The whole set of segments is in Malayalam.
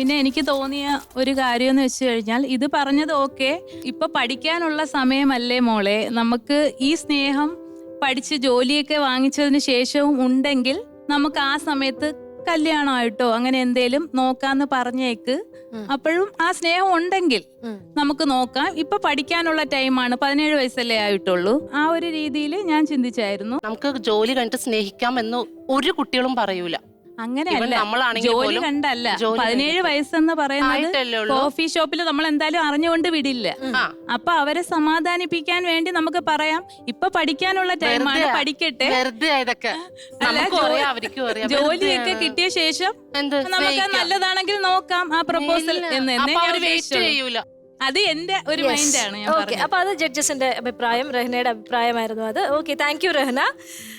പിന്നെ എനിക്ക് തോന്നിയ ഒരു കാര്യം എന്ന് വെച്ച് കഴിഞ്ഞാൽ ഇത് പറഞ്ഞത് ഓക്കെ. ഇപ്പൊ പഠിക്കാനുള്ള സമയമല്ലേ മോളെ? നമുക്ക് ഈ സ്നേഹം പഠിച്ച് ജോലിയൊക്കെ വാങ്ങിച്ചതിന് ശേഷവും ഉണ്ടെങ്കിൽ നമുക്ക് ആ സമയത്ത് കല്യാണമായിട്ടോ അങ്ങനെ എന്തേലും നോക്കാന്ന് പറഞ്ഞേക്ക്. അപ്പോഴും ആ സ്നേഹം ഉണ്ടെങ്കിൽ നമുക്ക് നോക്കാം. ഇപ്പൊ പഠിക്കാനുള്ള ടൈമാണ്. പതിനേഴ് വയസ്സല്ലേ ആയിട്ടുള്ളൂ. ആ ഒരു രീതിയിൽ ഞാൻ ചിന്തിച്ചായിരുന്നു. നമുക്ക് ജോലി കണ്ടിട്ട് സ്നേഹിക്കാം എന്ന് ഒരു കുട്ടികളും പറയൂല. അങ്ങനെയല്ല. ജോലി കണ്ടല്ല. പതിനേഴ് വയസ്സെന്ന് പറയുന്നത് കോഫി ഷോപ്പിൽ നമ്മൾ എന്തായാലും അറിഞ്ഞുകൊണ്ട് വിടില്ല. അപ്പൊ അവരെ സമാധാനിപ്പിക്കാൻ വേണ്ടി നമുക്ക് പറയാം. ഇപ്പൊ പഠിക്കാനുള്ള ടൈമാണ് പഠിക്കട്ടെ. ജോലിയൊക്കെ കിട്ടിയ ശേഷം നമുക്ക് നല്ലതാണെങ്കിൽ നോക്കാം ആ പ്രപ്പോസൽ. എന്ന്. അത് എന്റെ ഒരു മൈൻഡ് മൈൻഡാണ് ഞാൻ ഓക്കെ പറഞ്ഞത്. അപ്പൊ അത് ജഡ്ജസിന്റെ അഭിപ്രായം രഹ്നയുടെ അഭിപ്രായമായിരുന്നു അത്. Okay thank you Rahna.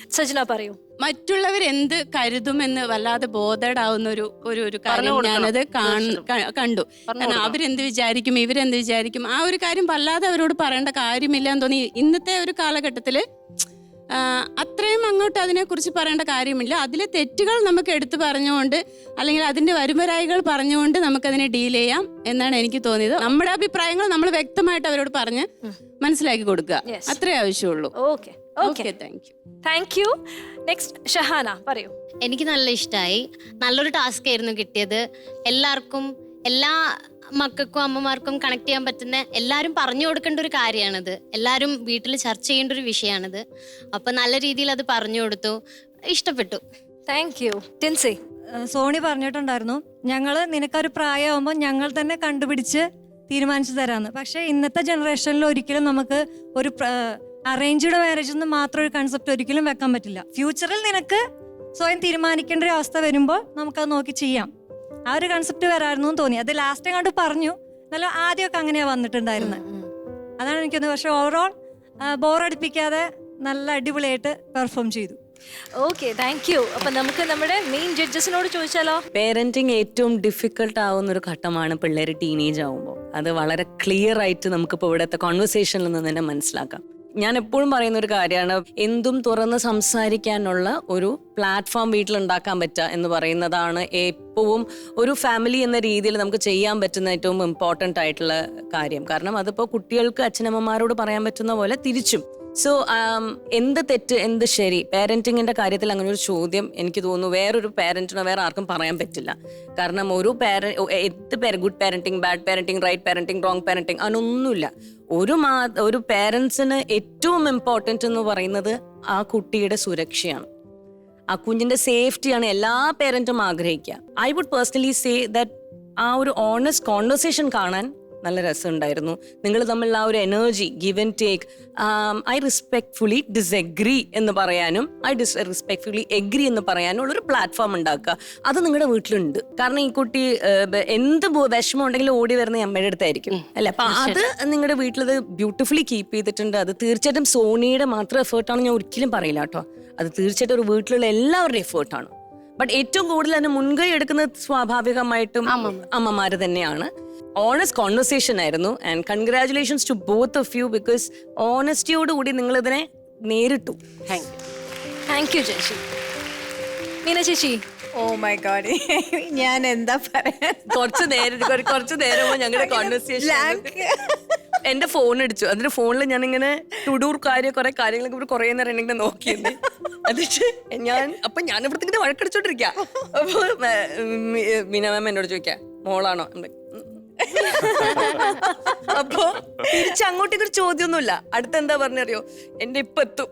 Sajana പറയൂ. മറ്റുള്ളവർ എന്ത് കരുതുമെന്ന് വല്ലാതെ ബോധേഡാവുന്ന ഒരു ഒരു ഒരു കാര്യം. ഞാനത് കാണ്- ക- കണ്ടു. കാരണം. അവരെന്ത് വിചാരിക്കും ഇവരെന്ത് വിചാരിക്കും ആ ഒരു കാര്യം വല്ലാതെ അവരോട് പറയേണ്ട കാര്യമില്ല എന്ന് തോന്നി. ഇന്നത്തെ ഒരു കാലഘട്ടത്തിൽ അത്രയും അങ്ങോട്ട് അതിനെക്കുറിച്ച് പറയേണ്ട കാര്യമില്ല. അതിലെ തെറ്റുകൾ നമുക്ക് എടുത്തു പറഞ്ഞുകൊണ്ട് അല്ലെങ്കിൽ അതിന്റെ വരുമരായികൾ പറഞ്ഞുകൊണ്ട് നമുക്കതിനെ ഡീൽ ചെയ്യാം എന്നാണ് എനിക്ക് തോന്നിയത്. നമ്മുടെ അഭിപ്രായങ്ങൾ നമ്മൾ വ്യക്തമായിട്ട് അവരോട് പറഞ്ഞ് മനസ്സിലാക്കി കൊടുക്കുക. അത്രേ ആവശ്യമുള്ളൂ. Okay okay okay thank you thank you next Shahana പറയൂ. എനിക്ക് നല്ല ഇഷ്ടമായി നല്ലൊരു ടാസ്ക് ആയിരുന്നു കിട്ടിയത്. എല്ലാവർക്കും എല്ലാ മക്കൾക്കും അമ്മമാർക്കും കണക്ട് ചെയ്യാൻ പറ്റുന്ന എല്ലാവരും പറഞ്ഞു കൊടുക്കേണ്ട ഒരു കാര്യമാണിത് എല്ലാവരും വീട്ടിൽ ചർച്ച ചെയ്യേണ്ട ഒരു വിഷയമാണിത് അപ്പൊ നല്ല രീതിയിൽ അത് പറഞ്ഞു കൊടുത്തു. ഇഷ്ടപ്പെട്ടു. താങ്ക് യു ടിൻസി സോണി പറഞ്ഞിട്ടുണ്ടായിരുന്നു ഞങ്ങൾ നിനക്കൊരു പ്രായമാകുമ്പോൾ ഞങ്ങൾ തന്നെ കണ്ടുപിടിച്ച് തീരുമാനിച്ചു തരാന്ന്. പക്ഷേ ഇന്നത്തെ ജനറേഷനിൽ ഒരിക്കലും നമുക്ക് ഒരു അറേഞ്ച്ഡ് മാരേജ് എന്ന് മാത്രം ഒരു കൺസെപ്റ്റ് ഒരിക്കലും വെക്കാൻ പറ്റില്ല. ഫ്യൂച്ചറിൽ നിനക്ക് സ്വയം തീരുമാനിക്കേണ്ട ഒരു അവസ്ഥ വരുമ്പോൾ നമുക്കത് നോക്കി ചെയ്യാം. ആ ഒരു കൺസെപ്റ്റ് വരായിരുന്നു എന്ന് തോന്നി. അത് ലാസ്റ്റ് അങ്ങോട്ട് പറഞ്ഞു. നല്ല ആദ്യമൊക്കെ അങ്ങനെയാ വന്നിട്ടുണ്ടായിരുന്നത് അതാണ് എനിക്കൊന്ന് പക്ഷെ ഓവറോൾ ബോറടിപ്പിക്കാതെ നല്ല അടിപൊളിയായിട്ട് പെർഫോം ചെയ്തു. ഓക്കെ താങ്ക് യു അപ്പൊ നമുക്ക് നമ്മുടെ മെയിൻ ജഡ്ജസിനോട് ചോദിച്ചാലോ? പേരന്റിങ് ഏറ്റവും ഡിഫിക്കൽട്ട് ആവുന്ന ഒരു ഘട്ടമാണ് പിള്ളേർ ടീനേജ് ആവുമ്പോൾ അത് വളരെ ക്ലിയർ ആയിട്ട് നമുക്കിപ്പോൾ ഇവിടുത്തെ കോൺവെർസേഷനിൽ നിന്ന് തന്നെ മനസ്സിലാക്കാം. ഞാൻ എപ്പോഴും പറയുന്ന ഒരു കാര്യമാണ് എന്തും തുറന്ന് സംസാരിക്കാനുള്ള ഒരു പ്ലാറ്റ്ഫോം വീട്ടിലുണ്ടാക്കാൻ പറ്റുക എന്ന് പറയുന്നതാണ് എപ്പോഴും ഒരു ഫാമിലി എന്ന രീതിയിൽ നമുക്ക് ചെയ്യാൻ പറ്റുന്ന ഏറ്റവും ഇമ്പോർട്ടന്റ് ആയിട്ടുള്ള കാര്യം. കാരണം അതിപ്പോൾ കുട്ടികൾക്ക് അച്ഛനമ്മമാരോട് പറയാൻ പറ്റുന്ന പോലെ തിരിച്ചും സോ എന്ത് തെറ്റ് എന്ത് ശരി? പാരന്റിങ്ങിന്റെ കാര്യത്തിൽ അങ്ങനെ ഒരു ചോദ്യം എനിക്ക് തോന്നുന്നു. വേറൊരു പാരന്റിനോ വേറെ ആർക്കും പറയാൻ പറ്റില്ല. കാരണം ഒരു പാര എന്ത് പേര് good parenting bad parenting right parenting wrong parenting അങ്ങനൊന്നുമില്ല. ഒരു മാ ഒരു പേരൻസിന് ഏറ്റവും ഇമ്പോർട്ടന്റ് എന്ന് പറയുന്നത് ആ കുട്ടിയുടെ സുരക്ഷയാണ്. ആ കുഞ്ഞിന്റെ സേഫ്റ്റിയാണ് എല്ലാ പേരന്റും ആഗ്രഹിക്കുക. I would personally say that ആ ഒരു ഓണസ്റ്റ് കോൺവെർസേഷൻ കാണാൻ നല്ല രസമുണ്ടായിരുന്നു. നിങ്ങൾ തമ്മിലുള്ള ആ ഒരു energy give and take I respectfully disagree എന്ന് പറയാനും ഐ ഡിസ് റെസ്പെക്ട്ഫുള്ളി എഗ്രി എന്ന് പറയാനും ഉള്ളൊരു പ്ലാറ്റ്ഫോം ഉണ്ടാക്കുക. അത് നിങ്ങളുടെ വീട്ടിലുണ്ട്. കാരണം ഈ കുട്ടി എന്ത് വിഷമം ഉണ്ടെങ്കിലും ഓടി വരുന്ന അമ്മയുടെ അടുത്തായിരിക്കും. അല്ലെ? അപ്പൊ അത് നിങ്ങളുടെ വീട്ടിലത് ബ്യൂട്ടിഫുള്ളി കീപ്പ് ചെയ്തിട്ടുണ്ട്. അത് തീർച്ചയായിട്ടും സോണിയുടെ മാത്രം എഫേർട്ടാണ് ഞാൻ ഒരിക്കലും പറയില്ല കേട്ടോ. അത് തീർച്ചയായിട്ടും ഒരു വീട്ടിലുള്ള എല്ലാവരുടെയും എഫേർട്ടാണ് ബട്ട് ഏറ്റവും കൂടുതൽ അതിന് മുൻകൈ എടുക്കുന്നത് സ്വാഭാവികമായിട്ടും അമ്മമാര് തന്നെയാണ്. ഓണസ്റ്റ് കോൺവെർസേഷൻ ആയിരുന്നു. And congratulations to both of you because ഓണസ്റ്റിയോട് കൂടി നിങ്ങൾ ഇതിനെ നേരിട്ടു. താങ്ക് യു താങ്ക് യു ചേച്ചി മീന ചേച്ചി. ഓ മൈ ഗോഡ് ഞാൻ എന്താ പറയാ കുറച്ച് നേരം കുറ- കുറച്ച് നേരം ഞങ്ങളുടെ കോൺവെർസേഷൻ. എന്റെ ഫോൺ അടിച്ചു അതിന്റെ ഫോണിൽ ഞാൻ ഇങ്ങനെ ടുഡൂർ കാര്യം കുറെ കാര്യങ്ങളൊക്കെ ഇവിടെ കുറെ നേരം ഇങ്ങനെ നോക്കിയത് എന്നിട്ട് ഞാൻ അപ്പൊ ഞാൻ ഇവിടുത്തെ വഴക്കടിച്ചോണ്ടിരിക്ക. അപ്പൊ മീന മാം എന്നോട് ചോദിക്കാം മോളാണോ. അപ്പൊ തിരിച്ചങ്ങോട്ടേക്കൊരു ചോദ്യമൊന്നുമില്ല. അടുത്ത എന്താ പറഞ്ഞറിയോ? എന്റെ ഇപ്പൊ എത്തും